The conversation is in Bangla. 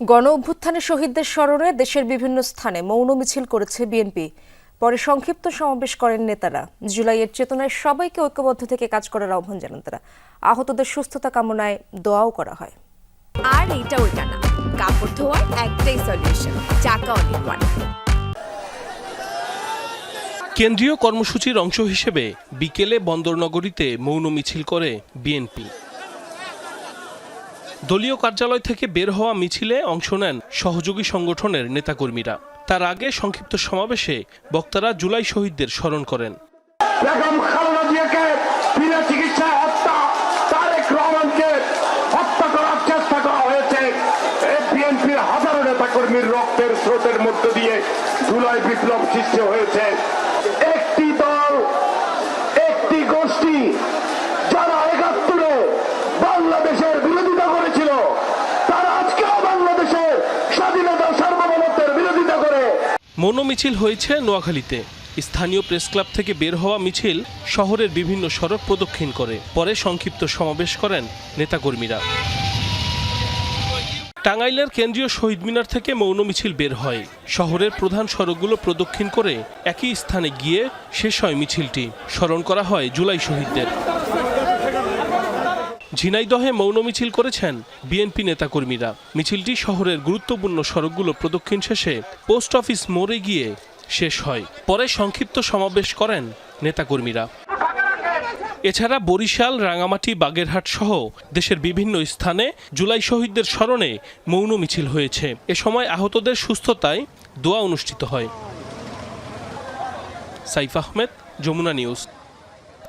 গণ অভ্যুত্থানে শহীদদের স্মরণে দেশের বিভিন্ন স্থানে মৌন মিছিল করেছে বিএনপি। পরে সংক্ষিপ্ত সমাবেশ করেন নেতারা। জুলাইয়ের চেতনায় সবাইকে ঐক্যবদ্ধ থেকে কাজ করার আহ্বান জানান তারা। আহতদের সুস্থতা কামনায় দোয়াও করা হয়। আর এইটা ওইটা না। কাপড় ধোয়ার একটাই সলিউশন চাকা ওয়ান কেন্দ্রীয় কর্মসূচির অংশ হিসেবে বিকেলে বন্দরনগরীতে মৌন মিছিল করে বিএনপি। দলীয় কার্যালয় থেকে বের হওয়া মিছিলে অংশ নেন সহযোগী সংগঠনের নেতাকর্মীরা। তার আগে সংক্ষিপ্ত সমাবেশে বক্তারা জুলাই শহীদদের স্মরণ করেন। হত্যা করা হয়েছে। হাজারো রক্তের মধ্য দিয়ে জুলাই বিপ্লব সৃষ্টি হয়েছে। একটি দল, একটি গোষ্ঠী বাংলাদেশের বিরোধিতা করেছিল, তারা আজকেও বাংলাদেশের স্বাধীনতা সার্বভৌমত্বের বিরোধিতা করে। মৌন মিছিল হয়েছে নোয়াখালীতে। স্থানীয় প্রেস ক্লাব থেকে বের হওয়া মিছিল শহরের বিভিন্ন সড়ক প্রদক্ষিণ করে। পরে সংক্ষিপ্ত সমাবেশ করেন নেতাকর্মীরা। টাঙ্গাইলের কেন্দ্রীয় শহীদ মিনার থেকে মৌন মিছিল বের হয়। শহরের প্রধান সড়কগুলো প্রদক্ষিণ করে একই স্থানে গিয়ে শেষ হয় মিছিলটি। স্মরণ করা হয় জুলাই শহীদদের। ঝিনাইদহে মৌন মিছিল করেছেন বিএনপি নেতাকর্মীরা। মিছিলটি শহরের গুরুত্বপূর্ণ সড়কগুলো প্রদক্ষিণ শেষে পোস্ট অফিস মোড়ে গিয়ে শেষ হয়। পরে সংক্ষিপ্ত সমাবেশ করেন নেতাকর্মীরা। এছাড়া বরিশাল, রাঙামাটি, বাগেরহাট সহ দেশের বিভিন্ন স্থানে জুলাই শহীদদের স্মরণে মৌন মিছিল হয়েছে। এ সময় আহতদের সুস্থতায় দোয়া অনুষ্ঠিত হয়। সাইফ আহমেদ, যমুনা নিউজ।